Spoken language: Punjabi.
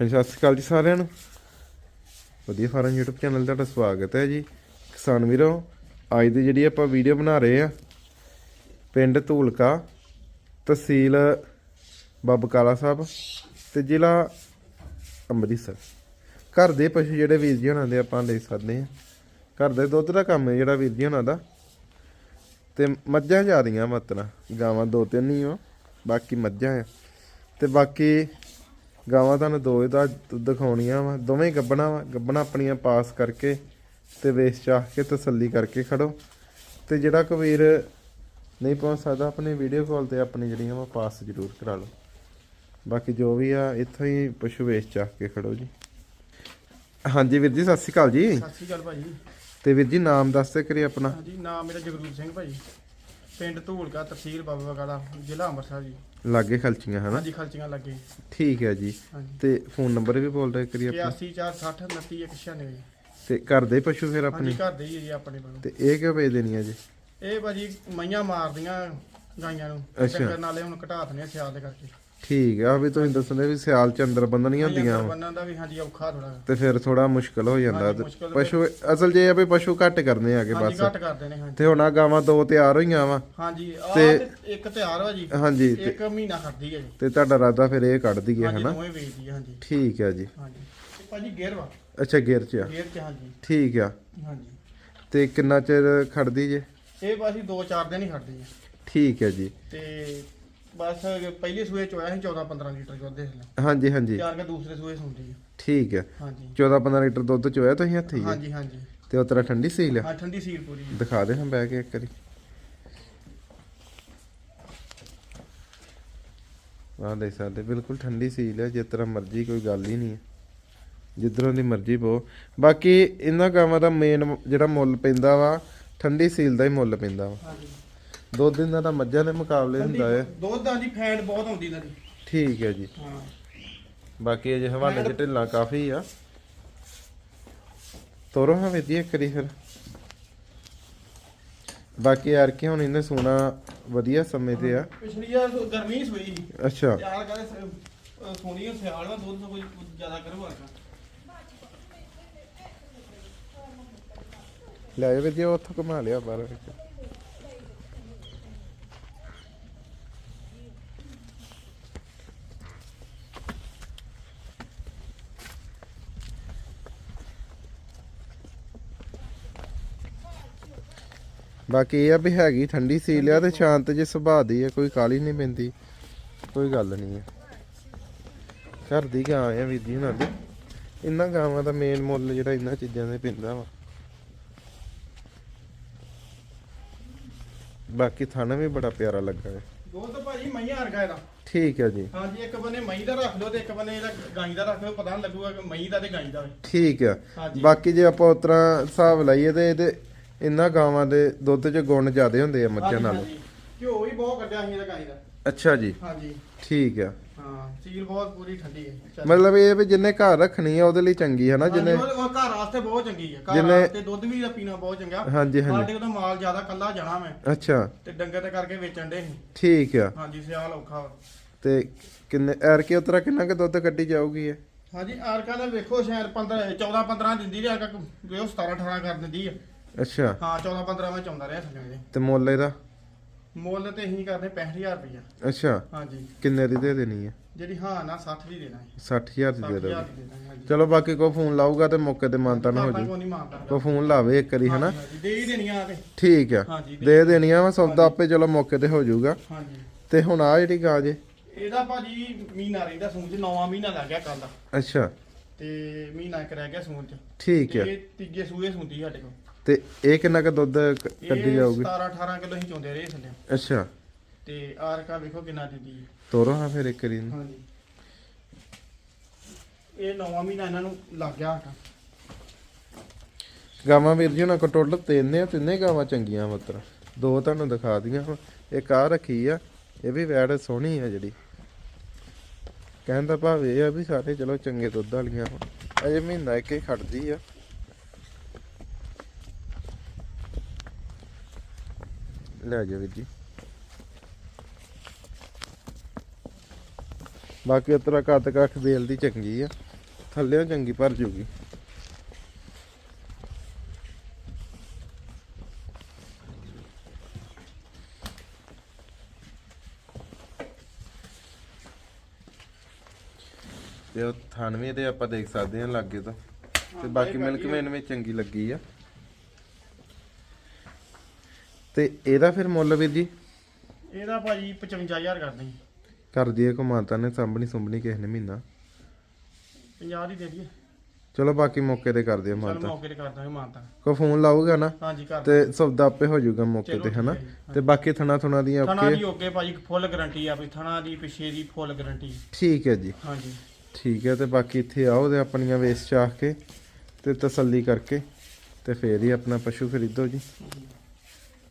ਹਾਂਜੀ, ਸਤਿ ਸ਼੍ਰੀ ਅਕਾਲ ਜੀ ਸਾਰਿਆਂ ਨੂੰ। ਵਧੀਆ ਫਾਰਮ YouTube ਚੈਨਲ ਤੇ ਤੁਹਾਡਾ ਸਵਾਗਤ ਹੈ ਜੀ। ਕਿਸਾਨ ਵੀਰੋ, ਅੱਜ ਦੀ ਜਿਹੜੀ ਆਪਾਂ ਵੀਡੀਓ ਬਣਾ ਰਹੇ ਆ ਪਿੰਡ ਧੂਲਕਾ, ਤਹਿਸੀਲ ਬਬਕਾਲਾ ਸਾਹਿਬ ਤੇ ਜ਼ਿਲ੍ਹਾ ਅੰਮ੍ਰਿਤਸਰ। ਘਰ ਦੇ ਪਸ਼ੂ ਜਿਹੜੇ ਵੀਰ ਜੀ ਹੋਣਾ ਦੇ ਆਪਾਂ ਲੈ ਸਕਦੇ ਆ ਘਰ ਦੇ ਦੁੱਧ ਦਾ ਕੰਮ ਹੈ ਜਿਹੜਾ ਵੀਰ ਜੀ ਹੋਣਾ ਦਾ। ਤੇ ਮੱਝਾਂ ਜ਼ਿਆਦੀਆਂ ਮਤਨਾ ਗਾਵਾਂ ਦੋ ਤਿੰਨ ਹੀ ਆ, ਬਾਕੀ ਮੱਝਾਂ ਆ। ਤੇ ਬਾਕੀ ਗਾਵਾਂ ਤੁਹਾਨੂੰ ਦੋ ਇਹਦਾ ਦਿਖਾਉਣੀਆਂ ਵਾ ਦੋਵੇਂ ਗੱਬਣਾ ਵਾ ਗੱਬਣਾ ਆਪਣੀਆਂ ਪਾਸ ਕਰਕੇ ਤੇ ਵੇਚ ਚਾਹ ਕੇ ਤਸੱਲੀ ਕਰਕੇ ਖੜੋ। ਤੇ ਜਿਹੜਾ ਕਬੀਰ ਨਹੀਂ ਪਹੁੰਚ ਸਕਦਾ ਆਪਣੇ ਵੀਡੀਓ ਕਾਲ ਤੇ ਆਪਣੀ ਜਿਹੜੀਆਂ ਵਾ ਪਾਸ ਜ਼ਰੂਰ ਕਰਾ ਲਓ। ਬਾਕੀ ਜੋ ਵੀ ਆ ਇੱਥੋਂ ਹੀ ਪਸ਼ੂ ਵੇਚ ਚਾਹ ਕੇ ਖੜੋ ਜੀ। ਹਾਂਜੀ ਵੀਰ ਜੀ ਸਤਿ ਸ਼੍ਰੀ ਅਕਾਲ ਜੀ। ਸਤਿ ਸ਼੍ਰੀ ਅਕਾਲ ਭਾਜੀ। ਤੇ ਵੀਰ ਜੀ ਨਾਮ ਦੱਸ ਦੇ ਕਰੀ ਆਪਣਾ। ਹਾਂਜੀ ਨਾਮ ਮੇਰਾ ਜਗਰੂਪ ਸਿੰਘ ਭਾਜੀ। ਪਿੰਡ ਧੂਲਕਾ ਤਹਿਸੀਲ ਬਾਬਾ ਬਕਾਲਾ ਜ਼ਿਲ੍ਹਾ ਅੰਮ੍ਰਿਤਸਰ ਜੀ। ਲਾਗੇ ਖਲਚੀਆਂ ਹਨਾ? ਹਾਂਜੀ ਖਰਚੀਆਂ ਲੱਗੇ। ਠੀਕ ਹੈ ਜੀ। ਹਾਂਜੀ। ਤੇ ਫੋਨ ਨੰਬਰ ਵੀ ਬੋਲ ਰਹੇ ਕਰੀ ਆਪਣਾ। 8460 2996 ਜੀ ਤੇ ਘਰ ਦੇ ਪਸ਼ੂ ਫਿਰ ਹਾਂਜੀ ਆਪਣੇ ਘਰ ਦੇ ਹੀ ਹੈ ਜੀ ਆਪਣੇ ਕੋਲ ਤੇ ਇਹ ਕਿਉਂ ਵੇਚ ਦੇਣੀ ਆ ਜੀ? ਇਹ ਭਾਜੀ ਮਈਆਂ ਮਾਰਦੀਆਂ ਗਾਈਆਂ ਨੂੰ। ਅੱਛਾ। ਨਾਲੇ ਹੁਣ ਘਟਾ ਦਨੇ ਸਿਆਲ ਦੇ ਕਰਕੇ। ਠੀਕ ਆ ਵੀ ਤੁਸੀਂ ਦੱਸਦੇ ਵੀ ਸਿਆਲ ਚ ਅੰਦਰ ਬੰਦਣੀਆਂ ਹਾਂਜੀ, ਹੁੰਦੀਆਂ ਵਾ। ਬੰਨਣ ਦਾ ਵੀ ਹਾਂਜੀ ਔਖਾ ਥੋੜਾ ਤੇ ਫਿਰ ਥੋੜਾ ਮੁਸ਼ਕਲ ਹੋ ਜਾਂਦਾ ਹਾਂਜੀ, ਤੇ ਮੁਸ਼ਕਲ ਪਸ਼ੂ ਅਸਲ ਜੇ ਆ ਵੀ ਪਸ਼ੂ ਘੱਟ ਕਰਨੇ ਆਗੇ ਹਾਂਜੀ ਬਸ। ਘੱਟ ਕਰਦੇ ਨੇ ਹਾਂਜੀ। ਤੇ ਹੁਣ ਆ ਗਾਵਾਂ ਦੋ ਤਿਆਰ ਹੋਈਆਂ ਵਾ। ਹਾਂਜੀ ਆ ਤੇ- ਇੱਕ ਤਿਆਰ ਵਾ ਜੀ। ਹਾਂਜੀ ਤੇ ਇੱਕ ਮਹੀਨਾ ਖੜਦੀ ਹੈ ਜੀ। ਤੇ ਤੁਹਾਡਾ ਰਾਦਾ ਫਿਰ ਇਹ ਕੱਢ ਦਈਏ ਹਾਂਜੀ ਹਨਾ? ਦੋਵੇਂ ਵੇਚਦੀ ਹੈ ਹਾਂਜੀ। ਠੀਕ ਆ ਜੀ। ਹਾਂਜੀ। ਤੇ ਭਾਜੀ ਗੇਅਰ ਵਾ? ਅੱਛਾ ਗੇਅਰ ਚ ਆ। ਗੇਅਰ ਚ ਹਾਂਜੀ। ਠੀਕ ਆ। ਹਾਂਜੀ। ਤੇ ਕਿੰਨਾ ਚਿਰ ਖੜਦੀ ਜੇ? ਇਹ ਬਸ ਹੀ 2-4 ਦਿਨ ਹੀ ਖੜਦੀ ਹੈ। ਠੀਕ ਹੈ ਜੀ। ਤੇ ਬਸ ਪਹਿਲੇ ਸੂਏ ਚ ਹੋਇਆ ਸੀ 14-15 ਲੀਟਰ ਦੁੱਧ ਦੇ ਥੱਲੇ ਹਾਂਜੀ ਹਾਂਜੀ। ਤਿਆਰ ਕੇ ਦੂਸਰੇ ਸੂਏ ਸੁੰਦੀ ਹੈ ਠੀਕ ਹੈ ਹਾਂਜੀ। 14 15 ਲੀਟਰ ਦੁੱਧ ਚੋਇਆ ਤੁਸੀਂ ਹੱਥੀ ਹਾਂਜੀ ਹਾਂਜੀ। ਤੇ ਉਹ ਤਰ੍ਹਾਂ ਠੰਡੀ ਸੀ ਲਿਆ ਹਾਂ ਠੰਡੀ ਸੀਲ ਪੂਰੀ ਹੈ। ਦਿਖਾ ਦੇ ਹਾਂ ਬਹਿ ਕੇ ਇੱਕ ਵਾਰੀ। ਆਹ ਦੇਖ ਸਕਦੇ ਬਿਲਕੁਲ ਠੰਡੀ ਸੀਲ ਹੈ ਜਿਸ ਤਰ੍ਹਾਂ ਮਰਜ਼ੀ ਕੋਈ ਗੱਲ ਹੀ ਨਹੀਂ ਹੈ ਜਿੱਧਰੋਂ ਦੀ ਮਰਜ਼ੀ ਪੋ ਬਾਕੀ ਇਹਨਾਂ ਗਾਵਾਂ ਦਾ ਮੇਨ ਜਿਹੜਾ ਮੁੱਲ ਪੈਂਦਾ ਵਾ ਠੰਡੀ ਸੀਲ ਦਾ ਹੀ ਮੁੱਲ ਪੈਂਦਾ ਵਾ। ਹਾਂਜੀ। ਦੋ ਦਿਨਾਂ ਦਾ ਮੱਝਾਂ ਦੇ ਮੁਕਾਬਲੇ ਹੁੰਦਾ ਹੈ। ਦੁੱਧ ਦਾ ਜੀ ਫੈਟ ਬਹੁਤ ਆਉਂਦੀ ਇਹਨਾਂ ਦੀ। ਠੀਕ ਹੈ ਜੀ। ਹਾਂ। ਬਾਕੀ ਅਜੇ ਹਵਾਲੇ ਚ ਢਿੱਲਾਂ ਕਾਫੀ ਆ। ਤੋਰੋ ਹਾਂ ਵੀਰ ਇੱਕ ਵਾਰੀ ਫਿਰ। ਬਾਕੀ ਯਾਰ ਕਿ ਹੁਣ ਇਹਨੇ ਸੋਨਾ ਵਧੀਆ ਸਮੇਂ ਤੇ ਆ। ਪਿਛਲੀ ਸੋ- ਗਰਮੀ ਸੂਈ ਸੀ। ਅੱਛਾ। ਤਿਆਰ ਕਰੇ ਸੋਨੀ ਸਿਆਲ ਦਾ ਦੁੱਧ ਕੋਈ ਜ਼ਿਆਦਾ ਕਰਵਾ ਲੈ ਜਾ ਵੀਰ ਉੱਥੋਂ ਘੁਮਾ ਲਿਆ ਬਾਹਰ ਵਿੱਚ। ਬਾਕੀ ਇਹ ਆ ਵੀ ਹੈਗੀ ਠੰਡੀ ਸੀਲ ਆ ਤੇ ਸ਼ਾਂਤ ਜੇ ਸੁਭਾਅ ਦੀ ਆ ਕੋਈ ਕਾਲੀ ਨਹੀਂ ਪੈਂਦੀ। ਕੋਈ ਗੱਲ ਨਹੀਂ ਹੈ ਘਰ ਦੀ ਗਾਂ ਆ ਵੀਰ ਜੀ ਉਹਨਾਂ ਦੀ। ਇਹਨਾਂ ਗਾਵਾਂ ਦਾ ਮੇਨ ਮੁੱਲ ਜਿਹੜਾ ਇਹਨਾਂ ਚੀਜ਼ਾਂ ਦੇ ਪੈਂਦਾ ਵਾ। ਬਾਕੀ ਥਣ ਵੀ ਬੜਾ ਪਿਆਰਾ ਲੱਗਾ ਹੈ। ਦੁੱਧ ਭਾਜੀ ਮਈਆਂ ਵਰਗਾ ਇਹਦਾ। ਠੀਕ ਹੈ ਜੀ। ਹਾਂਜੀ ਇੱਕ ਬੰਨੇ ਮਈ ਦਾ ਰੱਖ ਲਓ ਤੇ ਇੱਕ ਬੰਨੇ ਇਹਦਾ ਗਾਈ ਦਾ ਰੱਖ ਲਓ ਪਤਾ ਨਹੀਂ ਲੱਗੂਗਾ ਕਿ ਮਈ ਦਾ ਤੇ ਗਾਈ ਦਾ। ਠੀਕ ਆ। ਹਾਂਜੀ। ਬਾਕੀ ਜੇ ਆਪਾਂ ਉਤਰਾ ਹਿਸਾਬ ਲਾਈਏ ਤੇ ਇਹਦੇ ਇਹਨਾਂ ਗਾਵਾਂ ਦੇ ਦੁੱਧ 'ਚ ਗੁਣ ਜ਼ਿਆਦੇ ਹੁੰਦੇ ਆ ਮੱਝਾਂ ਨਾਲੋਂ। ਘਿਓ ਵੀ ਬਹੁਤ ਕੱਢਿਆ ਸੀ ਇਹਦਾ ਗਾਈ ਦਾ। ਅੱਛਾ ਜੀ। ਹਾਂਜੀ। ਠੀਕ ਆ। ਹਾਂ ਸੀਲ ਬਹੁਤ ਪੂਰੀ ਠੰਡੀ ਹੈ। ਮਤਲਬ ਇਹ ਵੀ ਜਿੰਨੇ ਘਰ ਰੱਖਣੀ ਆ ਉਹਦੇ ਲਈ ਚੰਗੀ ਹੈ ਨਾ ਜਿੰਨੇ ਘਰ ਵਾਸਤੇ ਬਹੁਤ ਚੰਗੀ ਹੈ। ਘਰ ਵਾਸਤੇ ਦੁੱਧ ਵੀ ਦਾ ਪੀਣਾ ਬਹੁਤ ਚੰਗਾ। ਹਾਂਜੀ ਹਾਂਜੀ। ਸਾਡੇ ਕੋਲ ਤਾਂ ਮਾਲ ਜ਼ਿਆਦਾ ਕੱਲਾ ਜਾਣਾ ਮੈਂ। ਅੱਛਾ। ਤੇ ਡੰਗਰ ਤੇ ਕਰਕੇ ਵੇਚਣ ਦੇ ਠੀਕ ਆ। ਹਾਂਜੀ ਸਿਆਲ ਔਖਾ। ਤੇ ਕਿੰਨੇ ਐਰ ਕੇ ਉਤਰਾ ਕਿੰਨਾ ਕੁ ਦੁੱਧ ਕੱਢੀ ਜਾਊਗੀ ਇਹ? ਹਾਂਜੀ ਆਰਕਾ ਦਾ ਵੇਖੋ ਸ਼ਾਇਦ 15 14 15 ਦਿੰਦੀ ਰਿਹਾ ਕਿ ਉਹ 17 18 ਕਰ ਦਿੰਦੀ ਆ ਅੱਛਾ। ਹਾਂ 14 15 ਵਿੱਚ ਆਉਂਦਾ ਰਿਹਾ ਥੱਲੇ ਦੇ ਤੇ ਮੁੱਲ ਇਹਦਾ? ਮੁੱਲ ਤੇ ਅਸੀਂ ਕਰਦੇ 65000 ਰੁਪਇਆ ਅੱਛਾ। ਹਾਂਜੀ। ਕਿੰਨੇ ਦੀ ਦੇ ਦੇਣੀ ਹੈ? ਜਿਹੜੀ ਹਾਂ ਨਾ 60 ਦੀ ਦੇਣਾ ਹੈ 60000 ਦੀ ਦੇ 60000 ਦੋਗੇ। ਦੀ ਦੇਣਾ ਹੈ, ਹਾਂਜੀ। ਚਲੋ ਬਾਕੀ ਕੋਈ ਫੋਨ ਲਾਊਗਾ ਤੇ ਮੌਕੇ ਤੇ ਮਾਨਤਾ ਨਾ ਹੋ ਆਪਾਂ ਜੂ ਕੋਈ ਨਹੀਂ ਮੰਗਦਾ ਕੋਈ ਫੋਨ ਲਾਵੇ ਇੱਕ ਵਾਰੀ ਹਨਾ? ਹਾਂਜੀ, ਦੇ ਹੀ ਦੇਣੀਆਂ ਆ ਤੇ ਠੀਕ ਆ। ਹਾਂਜੀ ਦੇ ਦੇਣੀਆਂ ਵਾ ਸੌਦਾ ਆਪੇ ਚਲੋ ਮੌਕੇ ਤੇ ਹੋ ਜਾਊਗਾ। ਹਾਂਜੀ। ਤੇ ਹੁਣ ਆ ਜਿਹੜੀ ਗਾਂ ਜੇ? ਇਹਦਾ ਭਾਜੀ ਮਹੀਨਾ ਰਹਿੰਦਾ ਸੂਣ ਚ ਨੌਵਾਂ ਮਹੀਨਾ ਲੱਗ ਗਿਆ ਕੱਲ ਦਾ। ਅੱਛਾ। ਤੇ ਮਹੀਨਾ ਇੱਕ ਰਹਿ ਗਿਆ ਸੂਣ ਚ। ਠੀਕ ਆ। ਇਹ ਤੀਜੇ ਸੂਏ ਸੁੰਦੀ ਸਾਡੇ ਕੋਲ। ਤੇ ਇਹ ਕਿੰਨਾ ਕ ਦੁੱਧ ਕ- ਕੱਢੀ ਜਾਊਗੀ? 17 18 ਕਿਲੋ ਹੀ ਚੋਂਦੇ ਰਹੇ ਥੱਲੇ ਅੱਛਾ। ਤੇ ਆਰਕਾ ਵੇਖੋ ਕਿੰਨਾ ਦਿੰਦੀ ਹੈ। ਤੋਰੋ ਹਾਂ ਫਿਰ ਇੱਕ ਵਾਰੀ ਨੂੰ। ਹਾਂਜੀ। ਇਹ ਨੌਵਾਂ ਮਹੀਨਾ ਇਹਨਾਂ ਨੂੰ ਲੱਗ ਗਿਆ ਆਟਾ ਗਾਵਾਂ ਵੀਰ ਜੀ ਉਹਨਾਂ ਕੋ ਟੋਟਲ ਤਿੰਨ ਆ ਤਿੰਨੇ ਗਾਵਾਂ ਚੰਗੀਆਂ ਮਤਰ ਦੋ ਤੁਹਾਨੂੰ ਦਿਖਾ ਦੀਆਂ ਵਾ। ਇੱਕ ਆ ਰੱਖੀ ਆ ਇਹ ਵੀ ਵੈੜ ਸੋਹਣੀ ਆ ਜਿਹੜੀ। ਕਹਿਣ ਦਾ ਭਾਵ ਇਹ ਆ ਵੀ ਸਾਰੇ ਚਲੋ ਚੰਗੇ ਦੁੱਧ ਵਾਲੀਆਂ ਵਾ। ਅਜੇ ਮਹੀਨਾ ਇੱਕ ਹੀ ਖੜਦੀ ਆ। ਲੈ ਜਾ ਵੀਰ ਜੀ। ਬਾਕੀ ਉਤਰਾ ਕੱਦ ਕੱਖ ਬੇਲ ਦੀ ਚੰਗੀ ਆ। ਥੱਲੇੋਂ ਚੰਗੀ ਭਰ ਜੂਗੀ। ਤੇ ਉਹ ਥਾਨਵੇਂ ਦੇ ਆਪਾਂ ਦੇਖ ਸਕਦੇ ਹਾਂ ਲਾਗੇ ਤੋਂ। ਤੇ ਬਾਕੀ ਮਿਲਕ ਮੈਨ ਵਿੱਚ ਚੰਗੀ ਲੱਗੀ ਆ। ਤੇ ਇਹਦਾ ਫਿਰ ਮੁੱਲ ਵੀਰ ਜੀ? ਇਹਦਾ ਭਾਜੀ 55000 ਕਰਦੇ ਜੀ। ਕਰ ਦਈਏ ਕੋ ਮਾਤਾ ਨੇ ਸਾਂਭਣੀ ਸੁੰਭਣੀ ਕਿਸੇ ਨੇ ਮਹੀਨਾ। 50 ਦੀ ਦੇ ਦਈਏ। ਚਲੋ ਬਾਕੀ ਮੌਕੇ ਤੇ ਕਰ ਦਿਓ ਚਲ ਮਾਤਾ ਮੌਕੇ ਤੇ ਕਰ ਦਾਂਗੇ ਮਾਨਤਾ। ਕੋ ਫੋਨ ਲਾਊਗਾ ਨਾ ਹਾਂਜੀ ਕਰ ਤੇ ਸੌਦਾ ਆਪੇ ਹੋ ਜਾਊਗਾ ਮੌਕੇ ਤੇ ਹਨਾ? ਤੇ ਬਾਕੀ ਥਣਾ ਥੁਣਾ ਦੀਆਂ ਥਣਾ ਦੀ ਓਕੇ ਭਾਜੀ ਫੁੱਲ ਗਾਰੰਟੀ ਆ ਵੀ ਥਣਾ ਦੀ ਪਿੱਛੇ ਦੀ ਫੁੱਲ ਗਾਰੰਟੀ। ਠੀਕ ਹੈ ਜੀ। ਹਾਂਜੀ। ਠੀਕ ਹੈ ਤੇ ਬਾਕੀ ਇੱਥੇ ਆਓ ਤੇ ਆਪਣੀਆਂ ਵੇਸ ਚਾਹ ਕੇ ਤੇ ਤਸੱਲੀ ਕਰਕੇ ਤੇ ਫੇਰ ਹੀ ਆਪਣਾ ਪਸ਼ੂ ਖਰੀਦੋ ਜੀ।